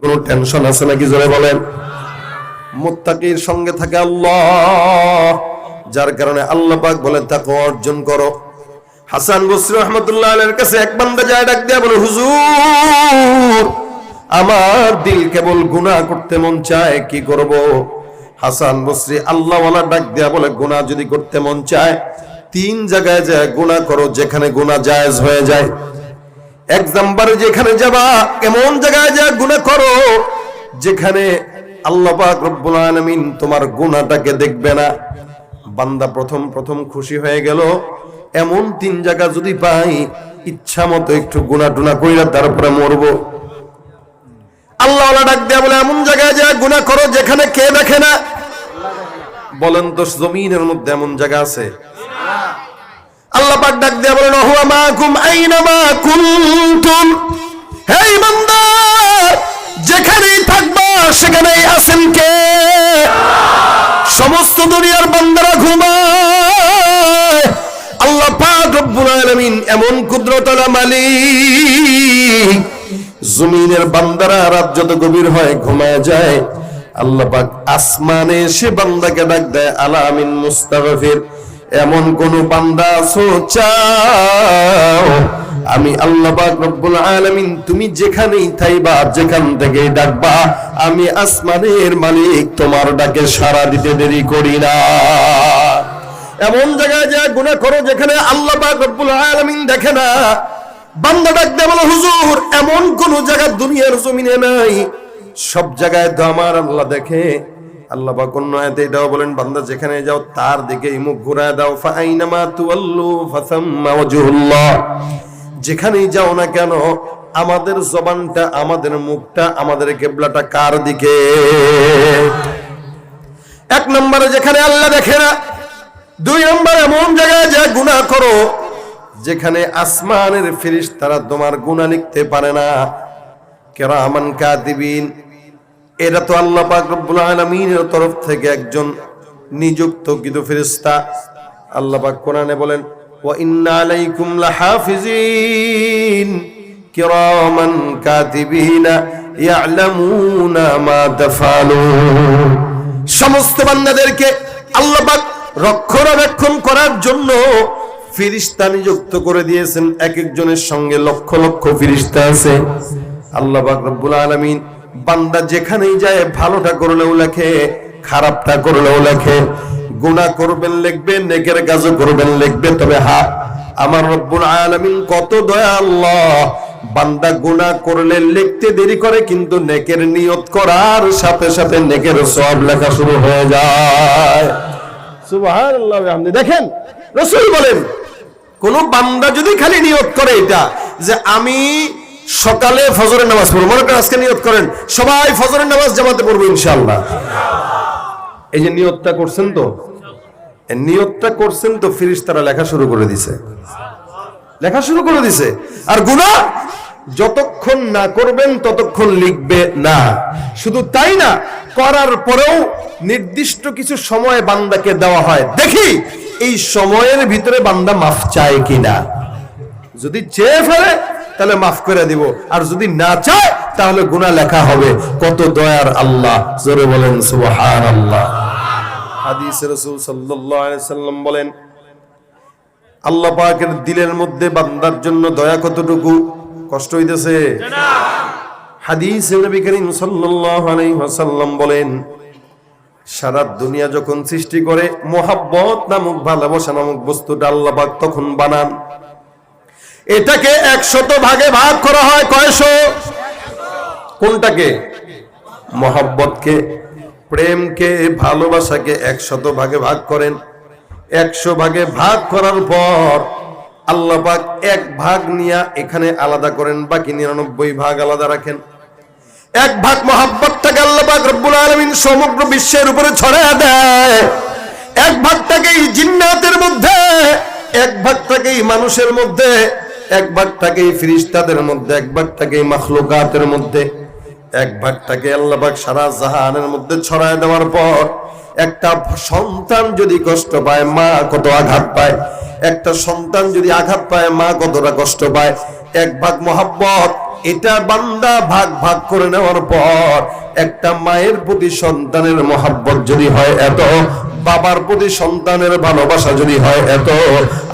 কোনো টেনশন আছে নাকি জোরে বলেন? মুত্তাকির সঙ্গে থাকে আল্লাহ, যার কারণে আল্লাহ পাক বলেন তাকে অর্জন করো। হাসান বসরি রহমতুল্লাহ আলের কাছে এক বান্দা যায় ডাক দেয়া, বলে, হুজুর, আমার দিল কেবল গুনাহ করতে মন চায়, কি করব? হাসান বসরি আল্লাহ ডাক দেয়া, বলে, গুনাহ যদি করতে মন চায়, তিন জায়গায় যায়, গুনাহ করো, যেখানে গুনাহ জায়েজ হয়ে যায়। এক নাম্বারে যেখানে যাবা, এমন জায়গায় যা গুনাহ করো, যেখানে আল্লাহ পাক রব্বুল আলামিন তোমার গুনাহটাকে দেখবে না। বান্দা প্রথম প্রথম খুশি হয়ে গেল। এমন তিন জায়গা যদি পাই, ইচ্ছা মতো একটু গুনাহ টুনা কইরা তারপরে মরবো। আল্লাহ ডাক দেয়া বলে, এমন জায়গায় যা গুনাহ করো, যেখানে কে দেখে না? বলেন তো, জমিনের মধ্যে এমন জায়গা আছে? আল্লাহ পাক ডাক দেয়া বলেন হুয়া মাকুম আইনামা কুনতুম? হে ইমানদার, যেখানেই থাকবা, সেখানেই আছেন কে? সমস্ত দুনিয়ার বান্দারা ঘুমায়। আল্লাহ পাক রব্বুল আলামিন এমন কুদরতলা মালিক, জমিনের বান্দারা রাত যত গভীর হয় ঘুমায় যায়। আল্লাহ পাক আসমানে সে বান্দাকে ডাক দেয় আলামিন মুস্তাগফির। এমন কোন বান্দা আছো? চাও। আমি আল্লাহ রব্বুল আলামিন, তুমি যেখানেই থাইবা, যেখান থেকে ডাকবা, আমি আসমানের মালিক, তোমার ডাকে সাড়া দিতে দেরি করি না। এমন জায়গায় যা গুনাহ করো, যেখানে আল্লাহ রব্বুল আলামিন দেখে না। বান্দা ডাক দে বলে, হুজুর, এমন কোন জায়গা দুনিয়ার জমিনে নাই? সব জায়গায় তো আমার আল্লাহ দেখে। আল্লাহ পাক অন্য আয়াতে এটাও বলেন, বান্দা যেখানে যাও তার দিকে মুখ ঘুরায় দাও। ফাইনামা তুয়াল্লু ফাসাম্মা ওয়াজহুল্লাহ। যেখানেই যাও না কেন, আমাদের জবানটা, আমাদের মুখটা, আমাদের কেবলাটা কার দিকে? এক নম্বরে যেখানে আল্লাহ দেখে না, দুই নম্বর এমন জায়গায় যা গুনাহ করো, যেখানে আসমানের ফিরিস তারা তোমার গুনাহ লিখতে পারে না। কেরামান কাতিবিন এটা তো আল্লাহ পাক রব্বুল আলামিনের তরফ থেকে একজন নিযুক্ত কিন্তু ফেরেশতা। আল্লাহ পাক কোরআনে বলেন, ওয়া ইন্না আলাইকুম লাহাফিজিন কিরামান কাতিবিনা ইয়ালামুনা মা সমস্ত বান্দাদেরকে আল্লাহ পাক রক্ষণাবেক্ষণ করার জন্য ফিরিস্তা নিযুক্ত করে দিয়েছেন। এক একজনের সঙ্গে লক্ষ লক্ষ ফিরিস্তা আছে। আল্লাহ পাক রব্বুল আলামিন বান্দা যেখানেই যায়, ভালোটা করলেও লেখে, খারাপটা করলেও লেখে। গুণা করবেন লিখবে নেকের কাজও করবেন লিখবে তবে হা, আমার রব্বুল আলামিন কত দয়া আল্লাহ বান্দা গুনাহ করলে লিখতে দেরি করে, কিন্তু নেকের নিয়ত করার সাথে সাথে নেকের সব লেখা শুরু হয়ে যায়। সুবহানাল্লাহ আপনি দেখেন, রসুল বলেন, কোন বান্দা যদি খালি নিয়ত করে এটা, যে আমি সকালে ফজরের নামাজ পড়ব। মনে করেন আজকে নিয়ত করেন সবাই ফজরের নামাজ জামাতে পড়ব ইনশাআল্লাহ। এই যে নিয়তটা করছেন তো? নিয়তটা করছেন তো ফিরিস তারা লেখা শুরু করে দিছে। লেখা শুরু করে দিছে। আর গুনাহ যতক্ষণ না করবেন ততক্ষণ লিখবে না। শুধু তাই না করার পরেও নির্দিষ্ট কিছু সময় বান্দাকে দেওয়া হয়। দেখি এই সময়ের ভিতরে বান্দা মাফ চায় কিনা। যদি চেয়ে ফেলে তাহলে মাফ করে দিব। আর যদি না চায়, তাহলে গুনাহ লেখা হবে। কত দয়ার আল্লাহ। জোরে বলেন সুবহান আল্লাহ হাদিস রাসূল সাল্লাম বলেন, আল্লাহ পাকের দিলের মধ্যে বান্দার জন্য দয়া কতটুকু? কষ্ট হইতেছে? হাদিস নবী করিম ওয়াসাল্লাম বলেন, সারা দুনিয়া যখন সৃষ্টি করে, মোহাব্বত নামক ভালোবাসা নামক বস্তুটা আল্লাহ পাক তখন বানান। এটাকে একশত ভাগে ভাগ করা হয় কয়শো? কোনটাকে? মোহাব্বতকে, প্রেমকে, ভালোবাসাকে একশত ভাগে ভাগ করেন। একশো ভাগে ভাগ করার পর আল্লাহ পাক এক ভাগ নিয়ে এখানে আলাদা করেন, বাকি নিরানব্বই ভাগ আলাদা রাখেন। এক ভাগ মহাব্বতটাকে আল্লাহ পাক রব্বুল আলামিন সমগ্র বিশ্বের উপরে ছড়ায় দেয়। এক ভাগটাকেই জিন্নাতের মধ্যে, এক ভাগটাকেই মানুষের মধ্যে এক ভাগটাকেই ফিরিস্তাদের মধ্যে, এক ভাগটাকেই মাখলুকাতের মধ্যে, এক ভাগটাকে আল্লাহ পাক সারা জাহানের মধ্যে ছড়ায় দেওয়ার পর একটা সন্তান যদি কষ্ট পায়, মা কত আঘাত পায়? একটা সন্তান যদি আঘাত পায়, মা কতটা কষ্ট পায়? এক ভাগ মহাব্বত, এটা বান্দা ভাগ ভাগ করে নেওয়ার পর একটা মায়ের প্রতি সন্তানের মহাব্বত যদি হয় এত বাবার প্রতি সন্তানের ভালোবাসা যদি হয় এত,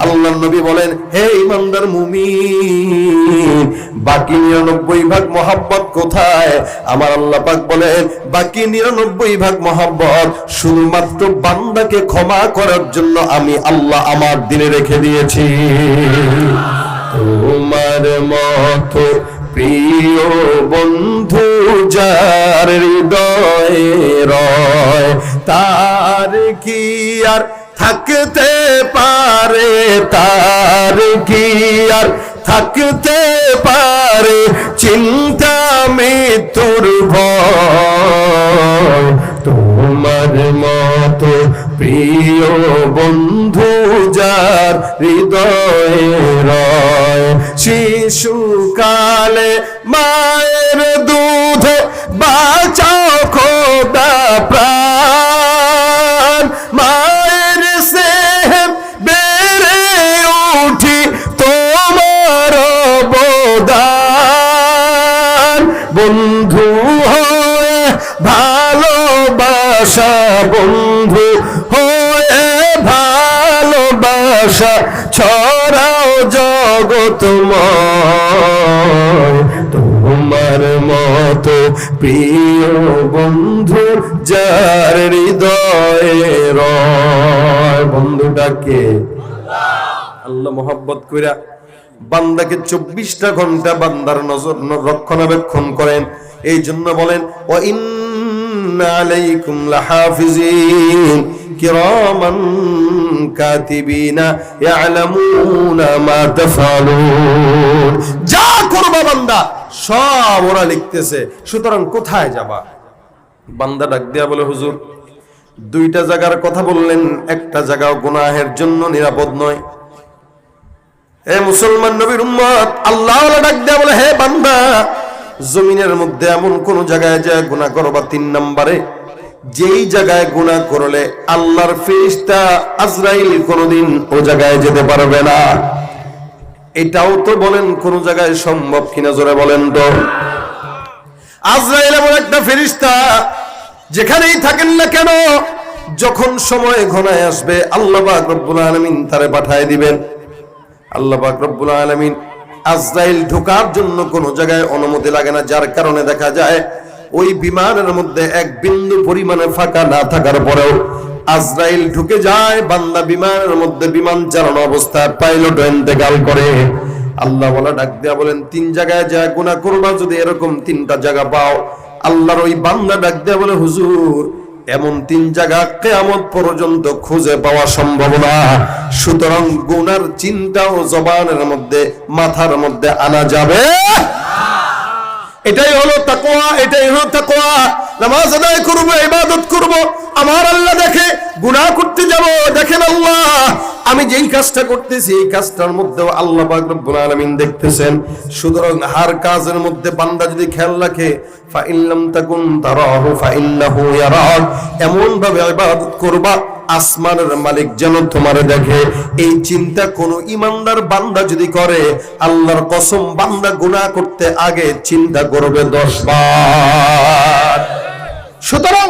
আল্লাহ নবী বলেন, হে ইমানদার মুমিন, বাকি নিরানব্বই ভাগ মহাব্বত কোথায়? আমার আল্লাহ পাক বলেন, বাকি নিরানব্বই ভাগ মহাব্বত শুধুমাত্র বান্দাকে ক্ষমা করার জন্য আমি আল্লাহ আমার দিনে রেখে দিয়েছি। তোমার মতো প্রিয় বন্ধু, যার হৃদয়ে রয় তার কি আর থাকতে পারে? তার কি আর থাকতে পারে? চিন্তা মৃত্যুর তোমার মতো প্রিয় বন্ধু যার হৃদয়ে রয়, শিশুকালে মায়ের দুধে বাঁচাও খোদা প্রাণ। বন্ধু হয়ে ভালোবাসা, ছড়াও জগতময় তোমার মতো প্রিয় বন্ধু, যার হৃদয়ে বন্ধুটাকে আল্লাহ মোহাব্বত কইরা বান্দাকে চব্বিশটা ঘণ্টা বান্দার নজর রক্ষণাবেক্ষণ করেন। এই জন্য বলেন ও ইন্না কাতিবিনা ইয়ালামুনা মা তাফআলুন যা করবা বান্দা, সব ওরা লিখতেছে। সুতরাং কোথায় যাবা? বান্দা ডাক দিয়া বলে, হুজুর, দুইটা জায়গার কথা বললেন, একটা জায়গা গুনাহের জন্য নিরাপদ নয়। হে মুসলমান নবীর উম্মত, আল্লাহ ডাক দেয়া বলে, হে বান্দা জমিনের মধ্যে এমন কোন জায়গায় যায় গুনাহ করবা তিন নম্বরে, যেই জায়গায় গুনাহ করলে আল্লাহর ফেরেশতা আজরাইল কোনদিন ও জায়গায় যেতে পারবে না। এটাও তো বলেন কোন জায়গায় সম্ভব কিনা জোরে বলেন তো। আজরাইল এমন একটা ফেরিস্তা যেখানেই থাকেন না কেন, যখন সময় ঘনায় আসবে, আল্লাহ পাক আলমিন তারে পাঠায় দিবেন। আল্লাহ পাক রব্বুল আলামিন আজরাইল ঢোকার জন্য কোনো জায়গায় অনুমতি লাগে না, যার কারণে দেখা যায় ওই বিমানের মধ্যে এক বিন্দু পরিমাণে ফাঁকা না থাকার পরেও আজরাইল ঢুকে যায়, বান্দা বিমানের মধ্যে বিমান চালানো অবস্থায় পাইলট ইন্তেকাল করে। আল্লাহ বলা ডাক দেয়া বলেন, তিন জায়গায় যা গুনাহ করবা, যদি এরকম তিনটা জায়গা পাও, আল্লাহর ওই বান্দা ডাক দেয়া বলে, হুজুর এমন তিন জায়গা কেয়ামত পর্যন্ত খুঁজে পাওয়া সম্ভব না। সুতরাং গুনার চিন্তা ও জবানের মধ্যে, মাথার মধ্যে আনা যাবে। এটাই হলো তাকোয়া এটাই হলো তাকোয়া নামাজ আদায় করব, ইবাদত করব। আমার আল্লাহ গুনাহ করতে যাব, দেখেন আল্লাহ। আমি যেই কাজটা করতেছি, এই কাজটার মধ্যেও আল্লাহ পাক রব্বুল আলামিন দেখতেছেন। সুতরাং হার কাজের মধ্যে বান্দা যদি খেয়াল রাখে ফাইল্লাম তাকুন তারাহু, ফাইন্নাহু ইয়ারাক এমন ভাবে ইবাদত করবা, আসমানের মালিক যেন তোমার দেখে। এই চিন্তা কোন ইমানদার বান্দা যদি করে, আল্লাহর কসম, বান্দা গুনাহ করতে আগে চিন্তা করবে দশ বার। সুতরাং